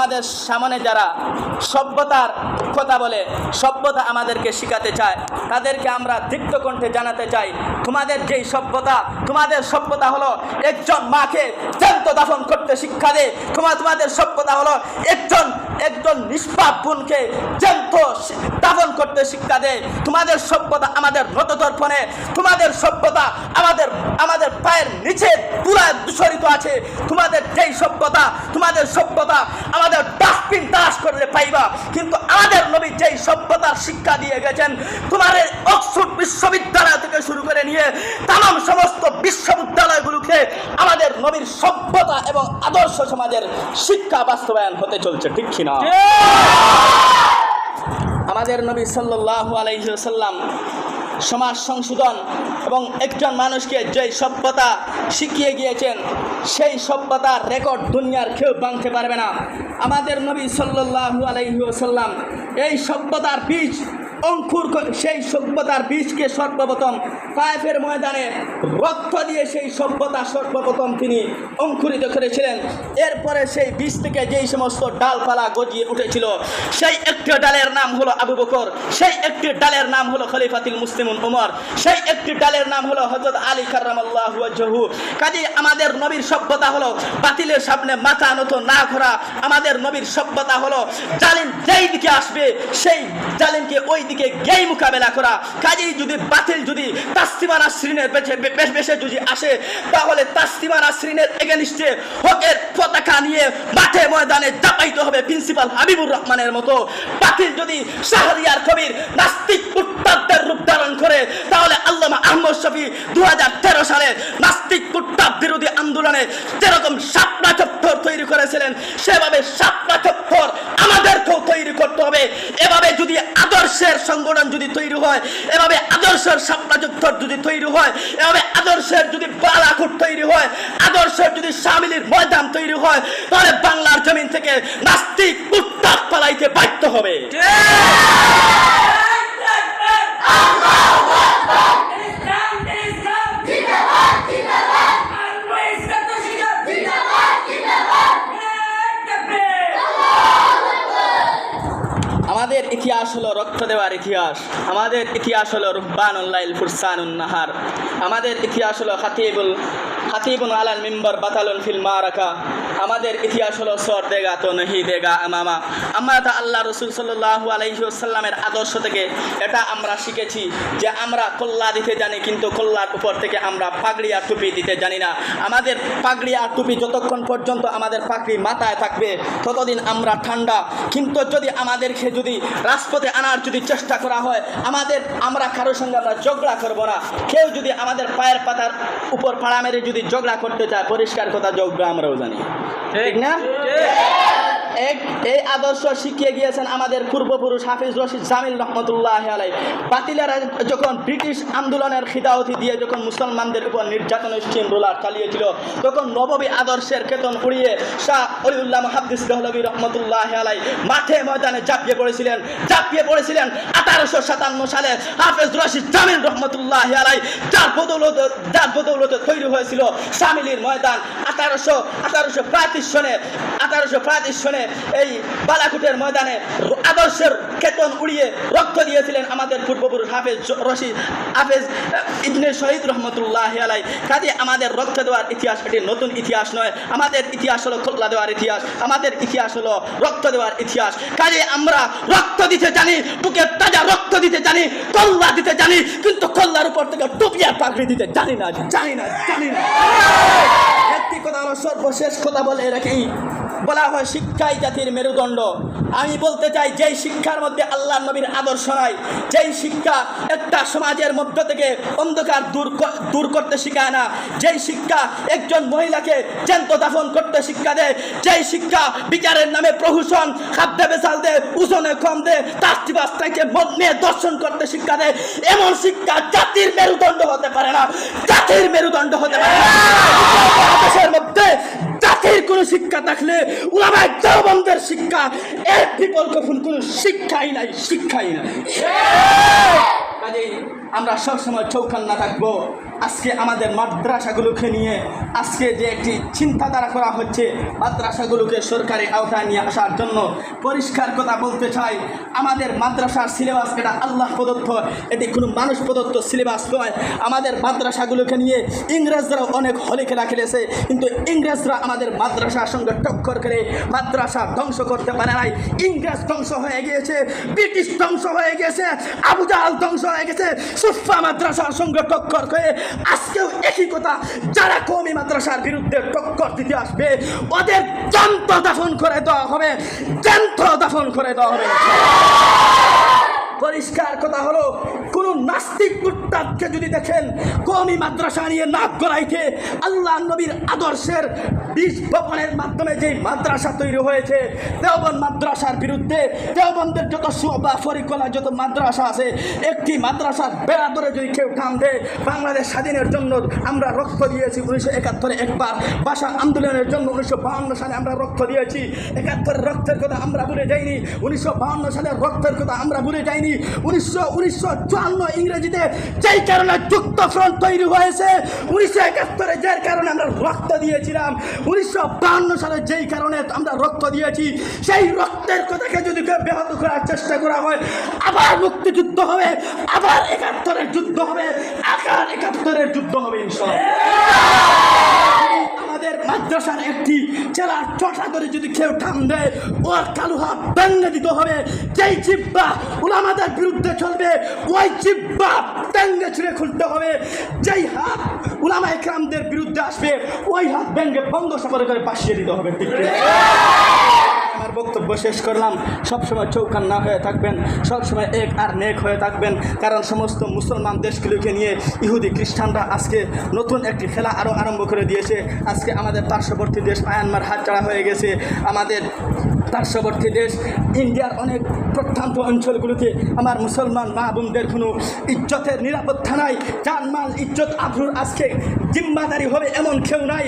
আপনাদের সামনে যারা সভ্যতার কথা বলে, সভ্যতা আমাদেরকে শেখাতে চায়, তাদেরকে আমরা দীপ্ত কণ্ঠে জানাতে চাই। তোমাদের যেই সভ্যতা, তোমাদের সভ্যতা হলো একজন মাকে জ্যান্ত দাফন করতে শিক্ষা দেয় তোমার তোমাদের সভ্যতা হলো একজন একজন নিষ্পাপ বোনকে জ্যান্ত দাফন করতে শিক্ষা দেয় তোমাদের সভ্যতা আমাদের রতদর্পণে তোমাদের সভ্যতা আমাদের আমাদের পায়ের নিচে পুরা দূষরিত আছে। তোমাদের যেই সভ্যতা তোমাদের সভ্যতা আমাদের ডাস্টবিন তাস করলে পাইবা। কিন্তু আমাদের নবী যেই সভ্যতার শিক্ষা দিয়ে গেছেন তোমার এই অক্সফোর্ড বিশ্ববিদ্যালয় থেকে শুরু করে নিয়ে তাম সমস্ত বিশ্ববিদ্যালয়গুলোকে আমাদের নবীর সভ্যতা এবং আদর্শ সমাজের শিক্ষা বাস্তবায়ন হতে চলছে ঠিক কিনা আমাদের নবী সাল্লাল্লাহু আলাইহি সাল্লাম সমাজ সংশোধন এবং একজন মানুষকে যে সভ্যতা শিখিয়ে গিয়েছেন, সেই সভ্যতার রেকর্ড দুনিয়ার কেউ ভাঙতে পারবে না। আমাদের নবী সাল্লু আলাইহি সাল্লাম এই সভ্যতার বীজ অঙ্কুর সেই সভ্যতার বীজকে সর্বপ্রথম কায়েফের ময়দানে রক্ত দিয়ে সেই সভ্যতা সর্বপ্রথম তিনি অঙ্কুরিত করেছিলেন। এরপরে সেই বীজ থেকে যেই সমস্ত ডালপালা গজিয়ে উঠেছিল, সেই একটি ডালের নাম হলো আবু বকর, সেই একটি ডালের নাম হলো খলিফাতুল মুসলিমুন উমর, সেই একটি ডালের নাম হলো হজরত আলী কার্রামাল্লাহু ওয়াজহু। কাজে আমাদের নবীর সভ্যতা হলো বাতিলের সামনে মাথা নত না ঘোরা আমাদের নবীর সভ্যতা হলো জালিম যেই দিকে আসবে, সেই জালিমকে ওই দিকে গেই মোকাবেলা করা। কাজেই যদি বাতিল যদি তাসলিমা নাসরিনের বেশ বেশে যদি আসে, তাহলে তাসলিমা নাসরিনের এগেনিস্টে হকের পতাকা নিয়ে মাঠে ময়দানে চাপাইতে হবে প্রিন্সিপাল হাবিবুর রহমানের মতো। বাতিল যদি শাহরিয়ার কবির নাস্তিক কুট্টাদের রূপ ধারণ করে, তাহলে আল্লামা আহমদ শফি দু হাজার তেরো সালে নাস্তিক কুট্টাব বিরোধী আন্দোলনে যেরকম চত্বর তৈরি করেছিলেন, সেভাবে সাত পাথর আমাদেরকেও তৈরি করতে হবে। এভাবে যদি আদর্শের সংগঠন যদি তৈরি হয়, এভাবে আদর্শের সাপলা চত্বর যদি তৈরি হয়, এভাবে আদর্শের যদি বালাকুট তৈরি হয়, আদর্শের যদি সামিলির ময়দান তৈরি হয়, তাহলে বাংলার জমিন থেকে নাস্তিক কুট্টাব পালাইতে বাধ্য হবে আমাদের ইতিহাস হলো রক্ত দেওয়ার ইতিহাস। আমাদের ইতিহাস হলো রুহবানুল্লাইল ফুরসান উন্নাহার আমাদের ইতিহাস হলো হাতিবুল হাতিবুল আলাল মিম্বর, বাতালুন ফিল মারাকা। আমাদের ইতিহাস হলো সর দেগা, তো নহি দেগা, আমামা। আমরা তা আল্লাহ রসুল সাল্লাহু আলাইসাল্লামের আদর্শ থেকে এটা আমরা শিখেছি যে আমরা কল্লা দিতে জানি, কিন্তু কল্লার উপর থেকে আমরা পাগড়ি আর টুপি দিতে জানি না। আমাদের পাগড়ি আর টুপি যতক্ষণ পর্যন্ত আমাদের পাগড়ি মাথায় থাকবে, ততদিন আমরা ঠান্ডা। কিন্তু যদি আমাদেরকে যদি রাজপথে আনার যদি চেষ্টা করা হয়, আমাদের, আমরা কারোর সঙ্গে আমরা ঝগড়া করব না। কেউ যদি আমাদের পায়ের পাতার উপর পাড়া মেরে যদি ঝগড়া করতে চায় পরিষ্কার কথা ঝগড়া আমরাও জানি। ঠিক। না? এক এই আদর্শ শিখিয়ে গিয়েছেন আমাদের পূর্বপুরুষ হাফিজ রশিদ জামিল রহমতুল্লাহ আলাই বাতিলারা যখন ব্রিটিশ আন্দোলনের খিদাওতি দিয়ে যখন মুসলমানদের উপর নির্যাতন স্টিম রোলার চালিয়েছিল তখন নববী আদর্শের কেতন উড়িয়ে শাহ অলিউল্লাহ হাফিজ দহলবী রহমতুল্লাহ আলাই মাঠে ময়দানে ঝাঁপিয়ে পড়েছিলেন। ঝাঁপিয়ে পড়েছিলেন। আঠারোশো সাতান্ন সালে হাফেজ রশিদ জামিল রহমতুল্লাহ আলাই, যার বদৌলত যার বদৌলতে তৈরি হয়েছিল সামিলির ময়দান। আঠারোশো আঠারোশো পঁয়ত্রিশ সনে আঠারোশো পঁয়ত্রিশ সনে এই বালাকুটের ময়দানে আদর্শের কেতন উড়িয়ে রক্ত দিয়েছিলেন আমাদের পূর্বপুরুষ হাফেজ রশিদ হাফেজ ইবনে শহীদ রহমতুল্লাহ আলাই। কাজে আমাদের রক্ত দেওয়ার ইতিহাস এটি নতুন ইতিহাস নয়। আমাদের ইতিহাস হলো খোল্লা দেওয়ার ইতিহাস। আমাদের ইতিহাস হলো রক্ত দেওয়ার ইতিহাস। কাজে আমরা রক্ত দিতে জানি, বুকে তাজা রক্ত দিতে জানি, কল্লা দিতে জানি, কিন্তু কল্লার উপর থেকে টুপিয়া পাখড়ি দিতে জানি না জানি না জানি না। একটি কথা হলো সর্বশেষ কথা বলে রাখি। বলা হয় শিক্ষাই জাতির মেরুদণ্ড। আমি বলতে চাই, যেই শিক্ষার মধ্যে আল্লাহ নবীর আদর্শ নাই, যেই শিক্ষা একটা সমাজের মধ্য থেকে অন্ধকার দূর দূর করতে শেখায় না, যেই শিক্ষা একজন মহিলাকে জ্যান্ত দাফন করতে শিক্ষা দেয়, যেই শিক্ষা বিচারের নামে প্রহূষণ, খাদ্য বেসাল দেয় উজনে কম দেয় তাস্তি বাস্তাকে নিয়ে দর্শন করতে শিক্ষা দেয়, এমন শিক্ষা জাতির মেরুদণ্ড হতে পারে না। জাতির মেরুদণ্ড হতে পারে না। দেশের মধ্যে জাতির কোনো শিক্ষা থাকলে উলামায় দেওবন্দের শিক্ষা এর বিকল্প কোনো শিক্ষাই নাই শিক্ষাই নাই। কাজেই আমরা সবসময় চৌখান না থাকব। আজকে আমাদের মাদ্রাসাগুলোকে নিয়ে আজকে যে একটি চিন্তাধারা করা হচ্ছে, মাদ্রাসাগুলোকে সরকারি আওতায় নিয়ে আসার জন্য পরিষ্কার কথা বলতে চাই, আমাদের মাদ্রাসার সিলেবাস এটা আল্লাহ প্রদত্ত এটি কোনো মানুষ প্রদত্ত সিলেবাস নয়। আমাদের মাদ্রাসাগুলোকে নিয়ে ইংরেজরাও অনেক হলে খেলা খেলেছে, কিন্তু ইংরেজরা আমাদের মাদ্রাসার সঙ্গে টক্কর করে মাদ্রাসা ধ্বংস করতে পারে নাই। ইংরেজ ধ্বংস হয়ে গিয়েছে, ব্রিটিশ ধ্বংস হয়ে গেছে আবু জাহাল ধ্বংস হয়ে গেছে, সুফা মাদ্রাসার সঙ্গে টক্কর করে আজকেও একই কথা, যারা কমি মাদ্রাসার বিরুদ্ধে টক্কর দিতে আসবে, ওদের যন্ত্র দাফন করে দেওয়া হবে, যন্ত্র দাফন করে দেওয়া হবে। পরিষ্কার কথা হলো, কোন নাস্তিক মুরতাদকে যদি দেখেন কমি মাদ্রাসা নিয়ে নাক গড়াইতে আল্লাহ নবীর আদর্শের বীজ বপনের মাধ্যমে যে মাদ্রাসা তৈরি হয়েছে দেওবন মাদ্রাসার বিরুদ্ধে দেওবন্দের যত সুবা, ফরিকলা, যত মাদ্রাসা আছে, একটি মাদ্রাসার বেড়া ধরে যদি কেউ টান দেয় বাংলাদেশ স্বাধীনের জন্য আমরা রক্ত দিয়েছি উনিশশো একাত্তরে একবার। ভাষা আন্দোলনের জন্য উনিশশো বাহান্ন সালে আমরা রক্ত দিয়েছি। একাত্তরের রক্তের কথা আমরা ভুলে যাইনি। উনিশশো বাহান্ন সালের রক্তের কথা আমরা ভুলে যাইনি। উনিশশো উনিশশো চুয়ান্ন ইংরেজিতে যেই কারণে যুক্ত ফ্রন্ট তৈরি হয়েছে, উনিশশো একাত্তরে যার কারণে আমরা রক্ত দিয়েছিলাম উনিশশো সালে যেই কারণে আমরা রক্ত দিয়েছি, সেই রক্তের কথাকে যদি কেউ ব্যাহত করার চেষ্টা করা হয়, আবার মুক্তিযুদ্ধ হবে, আবার একাত্তরের যুদ্ধ হবে আকার একাত্তরের যুদ্ধ হবে ইনশাল্লাহ আমাদের মাদ্রাসার একটি চেলার চটা করে যদি কেউ টান দেয়, ওর কালু হাত ভেঙে দিতে হবে। যেই জিব্বা উলামাদের বিরুদ্ধে চলবে, ওই জিব্বা ভেঙে ছুঁড়ে খুলতে হবে। যেই হাত ওলামা একরামদের বিরুদ্ধে আসবে, ওই হাত ভেঙে বঙ্গ সফরে করে পাশিয়ে দিতে হবে। ঠিক বক্তব্য শেষ করলাম। সবসময় চৌকান না হয়ে থাকবেন, সবসময় এক আর নেক হয়ে থাকবেন। কারণ সমস্ত মুসলমান দেশগুলোকে নিয়ে ইহুদি খ্রিস্টানরা আজকে নতুন একটি খেলা আরও আরম্ভ করে দিয়েছে। আজকে আমাদের পার্শ্ববর্তী দেশ মায়ানমার হাতছাড়া হয়ে গেছে। আমাদের পার্শ্ববর্তী দেশ ইন্ডিয়ার অনেক প্রত্যন্ত অঞ্চলগুলোতে আমার মুসলমান মা বোনদের কোনো ইজ্জতের নিরাপত্তা নাই। জানমাল ইজ্জত, আবরুর আজকে জিম্মাদারি হবে এমন কেউ নাই।